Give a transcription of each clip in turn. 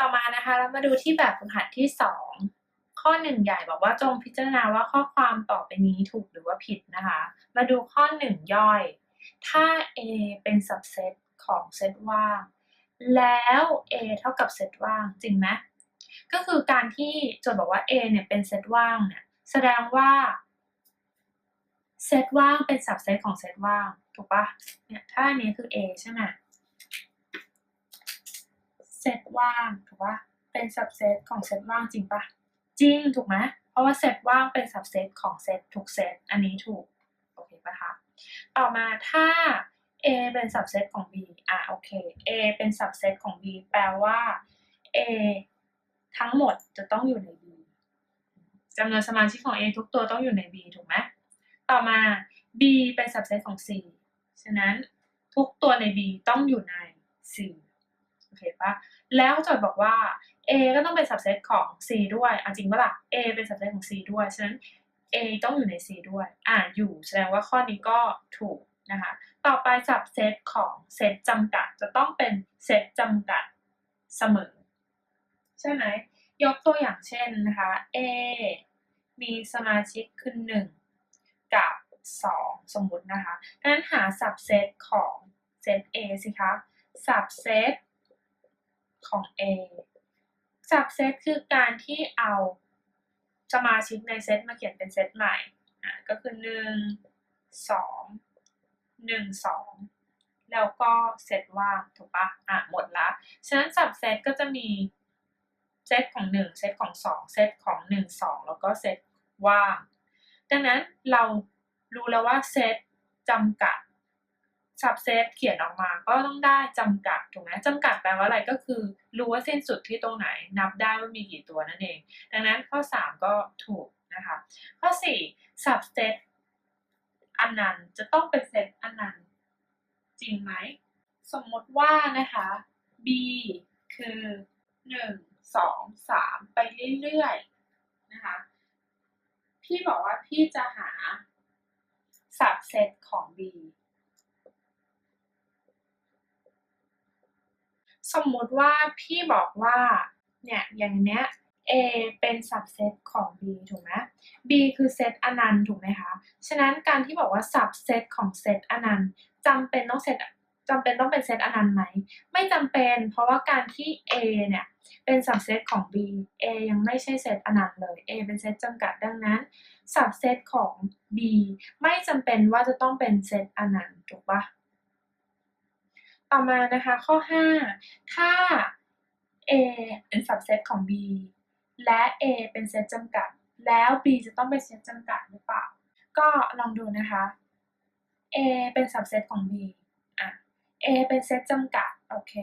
ต่อมานะคะเรามาดูที่แบบฝึกหัดที่สองข้อหนึ่งใหญ่บอกว่าจงพิจารณาว่าข้อความต่อไปนี้ถูกหรือว่าผิดนะคะ มาดูข้อหนึ่งย่อย ถ้า A เป็น subset ของเซตว่าง แล้ว A เท่ากับเซตว่างจริงไหมก็คือการที่โจทย์บอกว่า A เนี่ยเป็นเซตว่างเนี่ยแสดงว่าเซตว่างเป็น subset ของเซตว่างถูกปะเนี่ยถ้าอันนี้คือ A ใช่ไหม ซตว่างถูกปะเป็น subset ของเซตว่างจริงปะจริงถูกไหมเพราะว่าเซตว่างเป็น subset ของเซตทุกเซตอันนี้ถูกโอเคปะคะต่อมาถ้า A เป็น subset ของ B อะโอเค A เป็น subset ของ B แปลว่า A ทั้งหมดจะต้องอยู่ใน B จำนวนสมาชิกของ A ทุกตัวต้องอยู่ใน B ถูกไหมต่อมา B เป็น subset ของ C ฉะนั้นทุกตัวใน B ต้องอยู่ใน C โอเคปะแล้วโจทย์บอกว่า A ก็ต้องเป็น subset ของ C ด้วยอะจริงปะล่ะ A เป็น subset ของ C ด้วยฉะนั้น A ต้องอยู่ใน C ด้วย อ่าอยู่แสดงว่าข้อนี้ก็ถูกนะคะ ต่อไป subset ของเซตจำกัดจะต้องเป็นเซตจำกัดเสมอ ใช่ไหมยกตัวอย่างเช่นนะคะ A มีสมาชิกคือ1กับ 2 สมมุตินะคะดังนั้นหา subset ของเซต A สิคะ subset ของ A subset คือการที่เอาสมาชิกในเซตมาเขียนเป็นเซตใหม่อะก็คือ 1 2 1 2 แล้วก็เซตว่างถูกปะอะหมดละฉะนั้น subset ก็จะมีเซตของ 1 เซตของ 2 เซตของ 1 2 แล้วก็เซตว่าง ดังนั้นเรารู้แล้วว่าเซตจำกัด subset เขียนออกมาก็ต้องได้จำกัดถูกไหมจำกัดแปลว่าอะไรก็คือ รู้ว่าสิ้นสุดที่ตรงไหน นับได้ว่ามีกี่ตัวนั่นเอง ดังนั้นข้อ 3 ก็ถูกนะคะข้อ 4 subset อันนั้นจะต้องเป็นเซตอันนั้นจริงไหม สมมติว่านะคะ B คือ 1 2 3 ไปเรื่อยๆนะคะ พี่บอกว่าพี่จะหา subset ของ B สมมุติว่าพี่บอกว่าเนี่ยอย่างเนี้ย A เป็น subset ของ B ถูกไหม B คือเซตอนันต์ถูกไหมคะ ฉะนั้นการที่บอกว่า subset ของเซตอนันต์จำเป็นต้องเซตจำเป็นต้องเป็นเซตอนันต์ไหม ไม่จำเป็น เพราะว่าการที่ A เนี่ยเป็น subset ของ B A ยังไม่ใช่เซตอนันต์เลย A เป็นเซตจำกัดดังนั้น subset ของ B ไม่จำเป็นว่าจะต้องเป็นเซตอนันต์ถูกปะ ต่อมานะคะ ข้อ5ถ้า A เป็น subset ของ B และ A เป็นเซตจำกัด แล้ว B จะต้องเป็นเซตจำกัดหรือเปล่า ก็ลองดูนะคะ A เป็น subset ของ B อะ A เป็นเซตจำกัด โอเค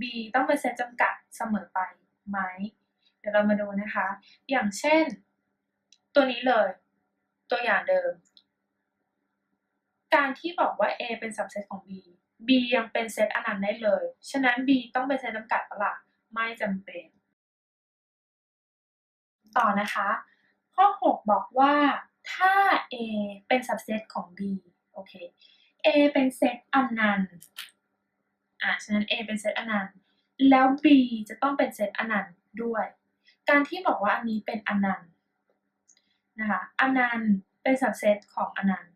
B ต้องเป็นเซตจำกัดเสมอไปไหม เดี๋ยวเรามาดูนะคะ อย่างเช่น ตัวนี้เลย ตัวอย่างเดิม การที่บอกว่า A เป็น subset ของ B B ยังเป็นเซตอนันต์ได้เลย ฉะนั้น B ต้องเป็นเซตจำกัดปะล่ะ ไม่จำเป็น ต่อนะคะ ข้อ 6 บอกว่าถ้า A เป็น subset ของ B โอเค A เป็นเซตอนันต์ อะฉะนั้น A เป็นเซตอนันต์ แล้ว B จะต้องเป็นเซตอนันต์ด้วย การที่บอกว่าอันนี้เป็นอนันต์นะคะ อนันต์เป็น subset ของอนันต์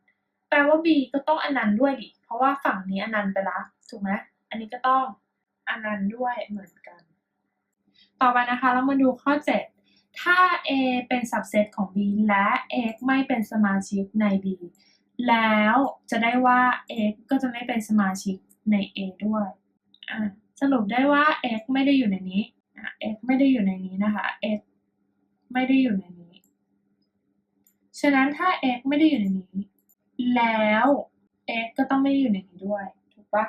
แปลว่า B ก็ต้องอนันต์ด้วยดิ เพราะว่าฝั่งนี้อนันต์ไปละถูกไหมอันนี้ก็ต้องอนันต์ด้วยเหมือนกัน ต่อไปนะคะเรามาดูข้อ 7 ถ้า A เป็น subset ของ B และ X ไม่เป็นสมาชิกใน B แล้วจะได้ว่า X ก็จะไม่เป็นสมาชิกใน A ด้วยสรุปได้ว่า X ไม่ได้อยู่ในนี้อะ X ไม่ได้อยู่ในนี้นะคะ X ไม่ได้อยู่ในนี้ ฉะนั้นถ้า X ไม่ได้อยู่ในนี้ แล้ว x ก็ต้องไม่ได้อยู่ในนี้ด้วย ถูกปะ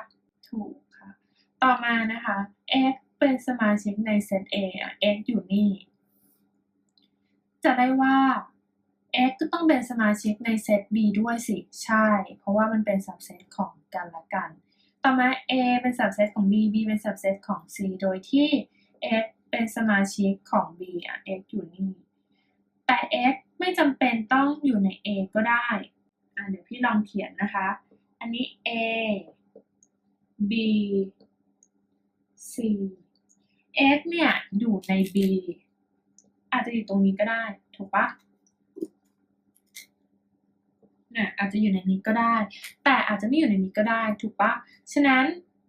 ถูกค่ะ ต่อมานะคะ x เป็นสมาชิกในเซต A อะ x อยู่นี่ จะได้ว่า x ก็ต้องเป็นสมาชิกในเซต B ด้วยสิ ใช่ เพราะว่ามันเป็น subset ของกันและกัน ต่อมา A เป็น subset ของ B B เป็น subset ของ C โดยที่ x เป็นสมาชิกของ B อะ x อยู่นี่ แต่ x ไม่จำเป็นต้องอยู่ใน A ก็ได้ อะเดี๋ยวพี่ลองเขียนนะคะ อันนี้ A B C A S เนี่ยอยู่ใน B อาจจะอยู่ตรงนี้ก็ได้ ถูกปะเนี่ยอาจจะอยู่ในนี้ก็ได้ แต่อาจจะไม่อยู่ในนี้ก็ได้ ถูกปะฉะนั้น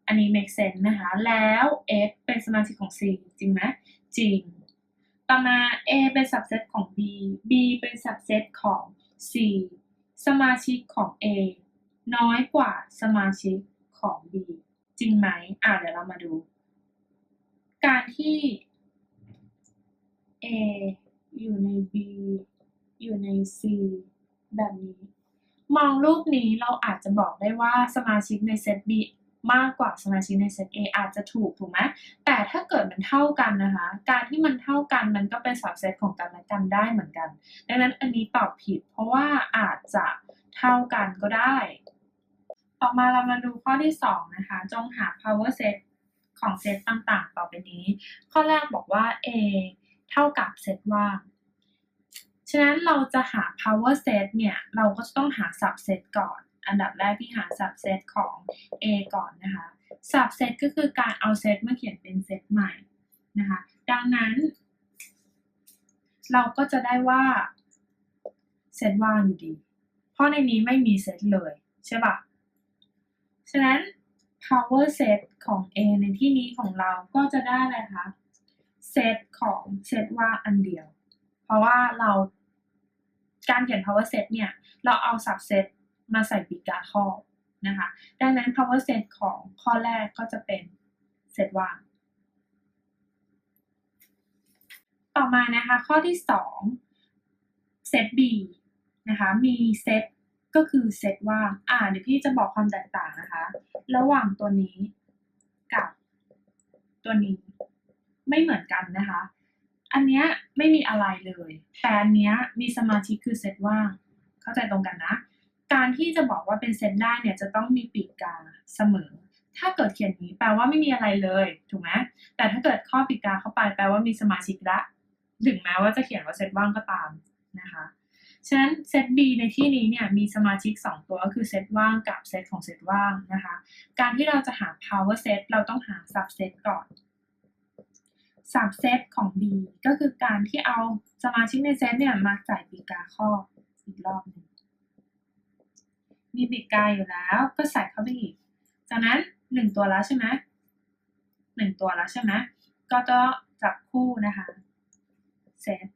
อันนี้ make sense นะคะ แล้ว F เป็นสมาชิกของ C จริงไหมจริง ต่อมา A เป็น subset ของ B B เป็น subset ของ C สมาชิกของ A น้อยกว่าสมาชิกของ B จริงไหมอ่าเดี๋ยวเรามาดู การที่ A อยู่ใน B อยู่ใน C แบบนี้ มองรูปนี้เราอาจจะบอกได้ว่าสมาชิกในเซต B มากกว่าสมาชิกในเซต A อาจจะถูกถูกไหมแต่ถ้าเกิดมันเท่ากันนะคะ การที่มันเท่ากันมันก็เป็น subset ของกันและกันได้เหมือนกัน ดังนั้นอันนี้ตอบผิดเพราะว่าอาจจะเท่ากันก็ได้ ต่อมาเรามาดูข้อที่ 2 นะคะ จงหา power set ของเซตต่างๆ ต่อไปนี้ ข้อแรกบอกว่า A เท่ากับเซตว่าง ฉะนั้นเราจะหา power set เนี่ย เราก็จะต้องหา subset ก่อน อันดับแรกที่หา subset ของ A ก่อนนะคะ subset ก็คือการเอาเซตมาเขียนเป็นเซตใหม่นะคะ ดังนั้น เราก็จะได้ว่าเซตว่างอยู่ดี เพราะในนี้ไม่มีเซตเลย ใช่ปะ ฉะนั้น power set ของ A ในที่นี้ของเราก็จะได้อะไรคะเซตของเซตว่างอันเดียว เพราะว่าเราการเขียน power set เนี่ย เราเอา subset มาใส่ปีกาข้อนะคะ ดังนั้น power set ของข้อแรกก็จะเป็นเซตว่าง ต่อมานะคะข้อที่ 2 เซต B นะคะ มีเซต ก็คือเซตว่าง อ่าเดี๋ยวพี่จะบอกความแตกต่างนะคะ ระหว่างตัวนี้กับตัวนี้ไม่เหมือนกันนะคะ อันเนี้ยไม่มีอะไรเลย แต่อันเนี้ยมีสมาชิกคือเซตว่าง เข้าใจตรงกันนะ การที่จะบอกว่าเป็นเซตได้เนี่ยจะต้องมีปีกกาเสมอ ถ้าเกิดเขียนนี้แปลว่าไม่มีอะไรเลย ถูกไหมแต่ถ้าเกิดข้อปีกกาเข้าไปแปลว่ามีสมาชิกละ ถึงแม้ว่าจะเขียนว่าเซตว่างก็ตามนะคะ ฉะนั้นเซต B ในที่นี้เนี่ยมีสมาชิก 2 ตัวก็คือเซตว่างกับเซตของเซตว่างนะคะ การที่เราจะหา power set เราต้องหา subset ก่อน subset ของ B ก็คือการที่เอาสมาชิกในเซตเนี่ยมาใส่ปีกาครอบอีกรอบหนึ่งมีปีกาอยู่แล้วก็ใส่เข้าไปอีก จากนั้น 1 ตัวแล้วใช่ไหมหนึ่งตัวแล้วใช่ไหมก็ต้องจับคู่นะคะเซต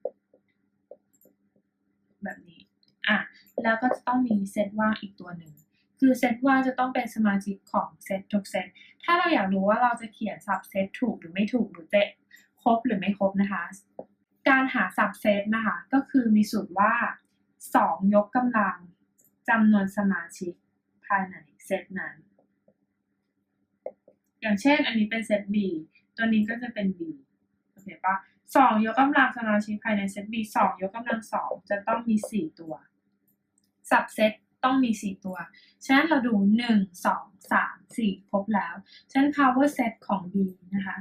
แบบนี้อะแล้วก็จะต้องมีเซตว่างอีกตัวหนึ่งคือเซตว่างจะต้องเป็นสมาชิกของเซตทุกเซตถ้าเราอยากรู้ว่าเราจะเขียนสับเซตถูกหรือไม่ถูกหรือจะครบหรือไม่ครบนะคะ การหาสับเซตนะคะก็คือมีสูตรว่า 2 ยกกำลังจำนวนสมาชิกภายในเซตนั้น อย่างเช่นอันนี้เป็นเซต B ตัวนี้ก็จะเป็น B โอเคปะ สองยกกำลังสมาชิกภายในเซต B สองยกกำลังสองจะต้องมีสี่ตัวสับเซตต้องมีสี่ตัว ฉะนั้นเราดูหนึ่งสองสามสี่ครบแล้ว ฉะนั้น power set ของ B นะคะ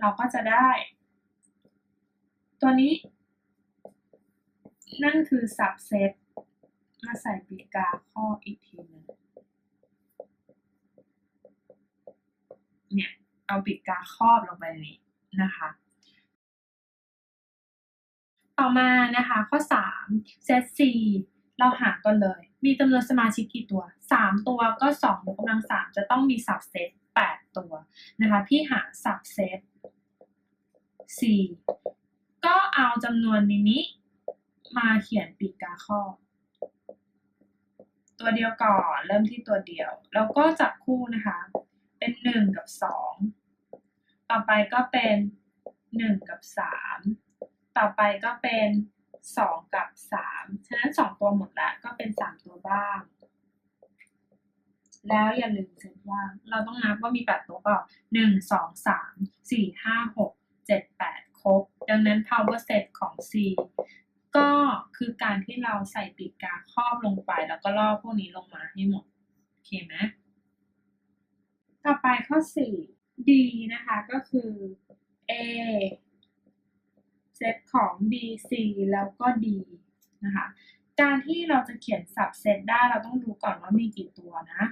เราก็จะได้ ตัวนี้ นั่นคือ subset มาใส่ปีกาข้ออีกทีหนึงเนี่ย เอาปีกาครอบลงไปนนี้นะคะ ต่อมานะคะข้อ3เซต C เราหาก่อนเลย มีจำนวนสมาชิกกี่ตัว 3 ตัวก็2ยกกำลัง 3 จะต้องมี subset 8ตัวนะคะพี่หา subset C ก็เอาจำนวนนี้มาเขียนปีกาข้อ ตัวเดียวก่อนเริ่มที่ตัวเดียว แล้วก็จับคู่นะคะ เป็น 1 กับ 2 ต่อไปก็เป็น 1 กับ 3 ต่อไปก็เป็น2กับ3ฉะนั้น2ตัวหมดล้วก็เป็น3ตัวบ้าง แล้วอย่าลืมเซตว่าง เราต้องนับว่ามี8ตัวเปล่า1 2 3 4 5 6 7 8ครบ ดังนั้น power set ของ C ก็คือการที่เราใส่ปีกกาครอบลงไป แล้วก็ล่อพวกนี้ลงมาให้หมด โอเคไหมต่อไปข้อ 4 D นะคะก็คือ A เซ ตของ B C แล้วก็ D นะคะ การที่เราจะเขียนสับเซตได้เราต้องดูก่อนว่ามีกี่ตัวนะ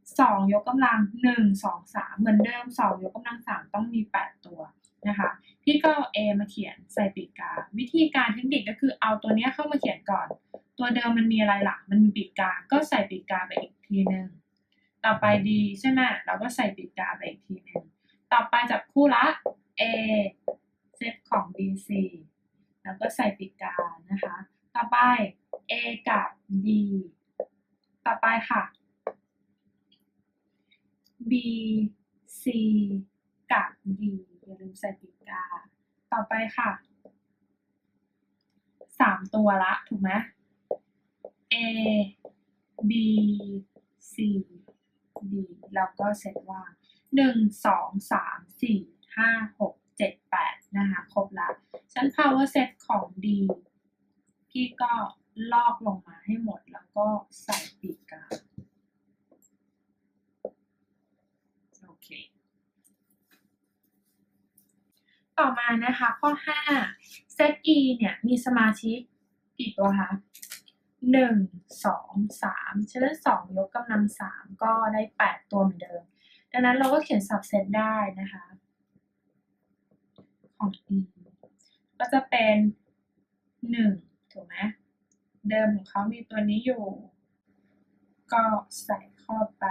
2 ยกกำลัง 1 2 3 เหมือนเดิม 2 ยกกำลัง 3 ต้องมี 8 ตัวนะคะ พี่ก็เอา A มาเขียนใส่ปีกกา วิธีการเทคนิคก็คือเอาตัวนี้เข้ามาเขียนก่อน ตัวเดิมมันมีอะไรหล่ะมันมีปีกกา ก็ใส่ปีกกาไปอีกทีหนึ่งต่อไป D ใช่ไหมเราก็ใส่ปีกกาไปอีกทีหนึ่งต่อไปจับคู่ละ A เซตของ BC แล้วก็ใส่ปีกกานะคะ ต่อไป A กับ D ต่อไปค่ะ B C กับ D อย่าลืมใส่ปีกกา ต่อไปค่ะ สามตัวละถูกไหม A B C D แล้วก็เซตว่างหนึ่งสองสามสี่ห้าหกเจ็ดแปดนะคะ ครบ ละฉัน power set ของ D พี่ก็ลอกลงมาให้หมดแล้วก็ใส่ปีกกาโอเค ต่อมานะคะ ข้อ 5 เซต E เนี่ย มีสมาชิกกี่ตัวคะหนึ่งสองสามฉะนั้นสองยกกำลังสามก็ได้แปดตัวเหมือนเดิม ดังนั้นเราก็เขียน subset ได้นะคะ ของ E ก็จะเป็นหนึ่งถูกไหมเดิมของเขามีตัวนี้อยู่ ก็ใส่เข้าไป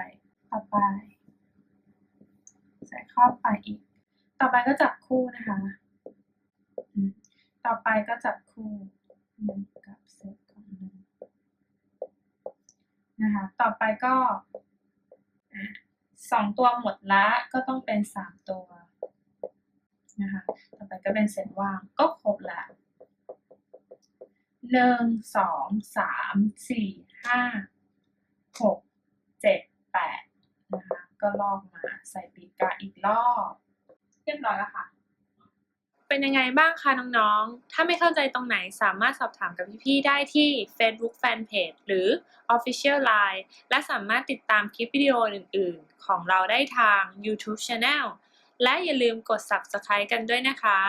ต่อไป ใส่เข้าไปอีก ต่อไปก็จับคู่นะคะ ต่อไปก็จับคู่หนึ่งกับเซตของหนึ่งนะคะ ต่อไปก็สองตัวหมดละก็ต้องเป็นสามตัวนะคะต ไปก็เป็นเซตว่างก็ครบละหนึ่งสองสามสี่ห้าหกเจ็ดแปดนะคะก็ลอกมาใส่ปีกกาอีกรอบเรียบร้อยแล้วค่ะ เป็นยังไงบ้างคะน้องๆ ถ้าไม่เข้าใจตรงไหนสามารถสอบถามกับพี่ๆ ได้ที่ Facebook Fanpage หรือ Official Line และสามารถติดตามคลิปวิดีโออื่นๆ ของเราได้ทาง YouTube Channel และอย่าลืมกด Subscribe กันด้วยนะคะ